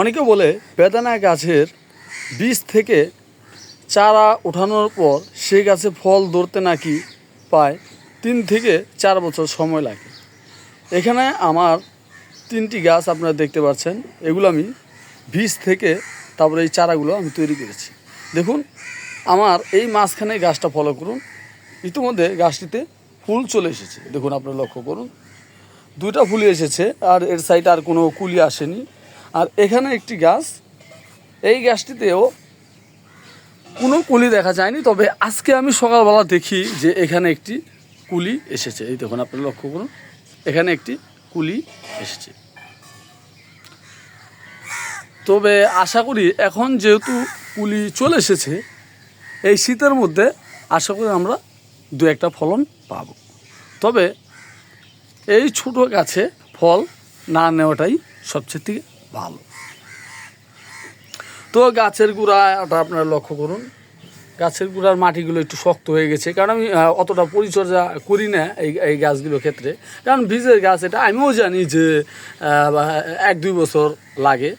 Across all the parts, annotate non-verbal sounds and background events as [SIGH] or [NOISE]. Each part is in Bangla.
অনেকে বলে বেদানা গাছের বীজ থেকে চারা ওঠানোর পর সেই গাছে ফল ধরতে নাকি পায় তিন থেকে চার বছর সময় লাগে। এখানে আমার তিনটি গাছ আপনারা দেখতে পাচ্ছেন, এগুলো আমি বীজ থেকে তারপরে এই চারাগুলো আমি তৈরি করেছি। দেখুন, আমার এই মাঝখানে গাছটা ফলো করুন, ইতিমধ্যে গাছটিতে ফুল চলে এসেছে। দেখুন, আপনারা লক্ষ্য করুন, দুইটা ফুলি এসেছে, আর এর সাইডে আর কোনো কুলি আসেনি। আর এখানে একটি গাছ, এই গাছটিতেও কোনো কুলি দেখা যায়নি, তবে আজকে আমি সকালবেলা দেখি যে এখানে একটি কুলি এসেছে। এই দেখুন আপনি লক্ষ্য করুন, এখানে একটি কুলি এসেছে। তবে আশা করি এখন যেহেতু কুলি চলে এসেছে, এই শীতের মধ্যে আশা করি আমরা দু একটা ফলন পাব। তবে এই ছোটো গাছে ফল না নেওয়াটাই সবচেয়ে থেকে ভালো। তো গাছের গোড়াটা আপনারা লক্ষ্য করুন। গাছের গোড়ার মাটিগুলো একটু শক্ত হয়ে গেছে। কারণ আমি অতটা পরিচর্যা করি না এই এই গাছগুলোর ক্ষেত্রে। কারণ বীজের গাছ, এটা আমিও জানি যে এক দুই বছর লাগে।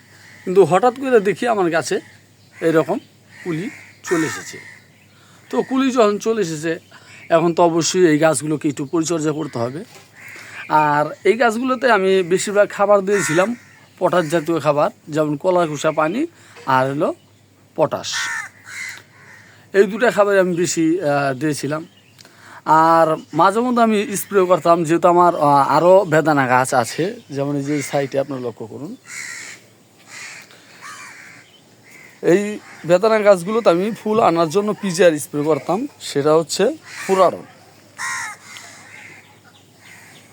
কিন্তু হঠাৎ করে দেখি আমার গাছে এরকম কুলি চলে এসেছে। তো কুলি যখন চলে এসেছে, এখন তো অবশ্যই এই গাছগুলোকে একটু পরিচর্যা করতে হবে। আর এই গাছগুলোতে আমি বেশিরভাগ খাবার দিয়েছিলাম পটাশ জাতীয় খাবার, যেমন কলা, খোসা, পানি, আর হলো পটাশ। এই দুটা খাবার আমি বেশি দিয়েছিলাম। আর মাঝে মধ্যে আমি স্প্রে করতাম, যেহেতু আমার আরও বেদানা গাছ আছে। যেমন এই যে সাইডে আপনার লক্ষ্য করুন। এই বেদানা গাছগুলোতে আমি ফুল আনার জন্য পিজিআর স্প্রে করতাম, সেটা হচ্ছে ফুরারন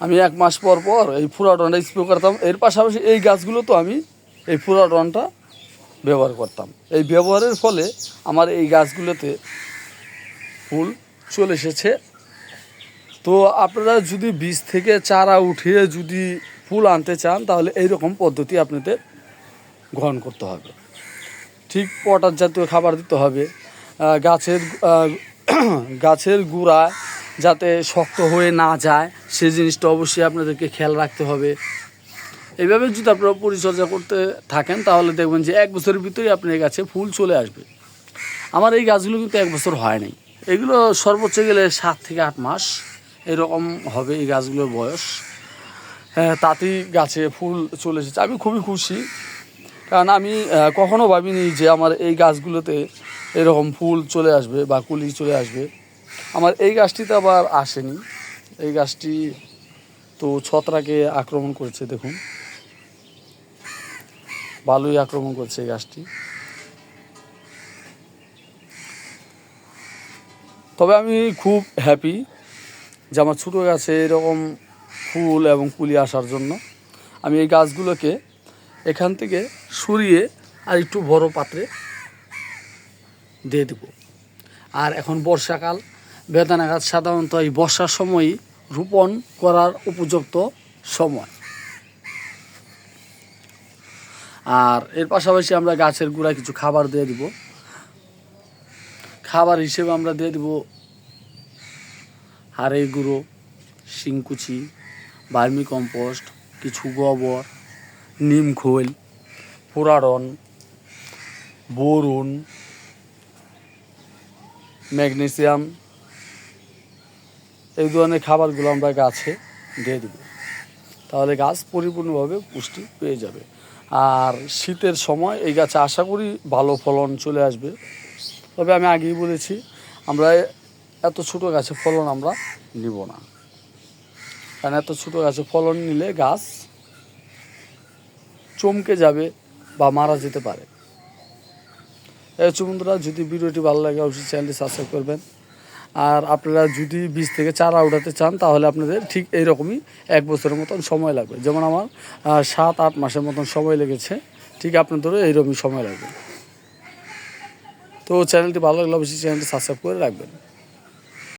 আমি এক মাস পর পর এই ফুরাডনটা স্প্রে করতাম। এর পাশাপাশি এই গাছগুলো তো আমি এই ফুরাডনটা ব্যবহার করতাম। এই ব্যবহারের ফলে আমার এই গাছগুলোতে ফুল চলে এসেছে। তো আপনারা যদি বীজ থেকে চারা উঠিয়ে যদি ফুল আনতে চান, তাহলে এইরকম পদ্ধতি আপনাদের গ্রহণ করতে হবে। ঠিক পটার জাতীয় খাবার দিতে হবে। গাছের [CLEARS THROAT] গাছের গুঁড়া যাতে শক্ত হয়ে না যায়, সেই জিনিসটা অবশ্যই আপনাদেরকে খেয়াল রাখতে হবে। এইভাবে যদি আপনারা পরিচর্যা করতে থাকেন, তাহলে দেখবেন যে এক বছরের ভিতরেই আপনার গাছে ফুল চলে আসবে। আমার এই গাছগুলো কিন্তু এক বছর হয় নাই। এগুলো সর্বোচ্চ গেলে সাত থেকে আট মাস এরকম হবে এই গাছগুলোর বয়স। হ্যাঁ তাতেই গাছে ফুল চলে এসেছে। আমি খুবই খুশি। কারণ আমি কখনো ভাবিনি যে আমার এই গাছগুলোতে এরকম ফুল চলে আসবে বা কুলি চলে আসবে। আমার এই গাছটিতে আবার আসেনি। এই গাছটি তো ছত্রাকে আক্রমণ করেছে, দেখুন। ভালোই আক্রমণ করছে এই গাছটি। তবে আমি খুব হ্যাপি যে আমার ছোটো গাছে এরকম ফুল এবং কুলি আসার জন্য আমি এই গাছগুলোকে এখান থেকে সরিয়ে আর একটু বড় পাত্রে দিয়ে দেব। আর এখন বর্ষাকাল বেদানা গাছ সাধারণত এই বর্ষার সময়ই রোপণ করার উপযুক্ত সময়। আর এর পাশাপাশি আমরা গাছের গোড়ায় কিছু খাবার দিয়ে দিব। খাবার হিসেবে আমরা দিয়ে দিব হাড়ের গুঁড়ো, শিংকুচি, বার্মি কম্পোস্ট, কিছু গোবর, নিম খোল পুরাডন বোরন, ম্যাগনেসিয়াম এই ধরনের খাবারগুলো আমরা গাছে দিয়ে দেব। তাহলে গাছ পরিপূর্ণভাবে পুষ্টি পেয়ে যাবে। আর শীতের সময় এই গাছে আশা করি ভালো ফলন চলে আসবে। তবে আমি আগেই বলেছি, আমরা এত ছোটো গাছে ফলন আমরা নিব না। কারণ এত ছোটো গাছে ফলন নিলে গাছ চমকে যাবে বা মারা যেতে পারে। এই বন্ধুরা, যদি ভিডিওটি ভালো লাগে, অবশ্যই চ্যানেলটি সাবস্ক্রাইব করবেন। আর আপনারা যদি বীজ থেকে চারা উঠাতে চান, তাহলে আপনাদের ঠিক এইরকমই এক বছরের মতন সময় লাগবে। যেমন আমার সাত, আট মাসের মতন সময় লেগেছে, ঠিক আপনাদেরও এইরকমই সময় লাগবে। তো চ্যানেলটি ভালো লাগলে অবশ্যই চ্যানেলটি সাবস্ক্রাইব করে রাখবেন।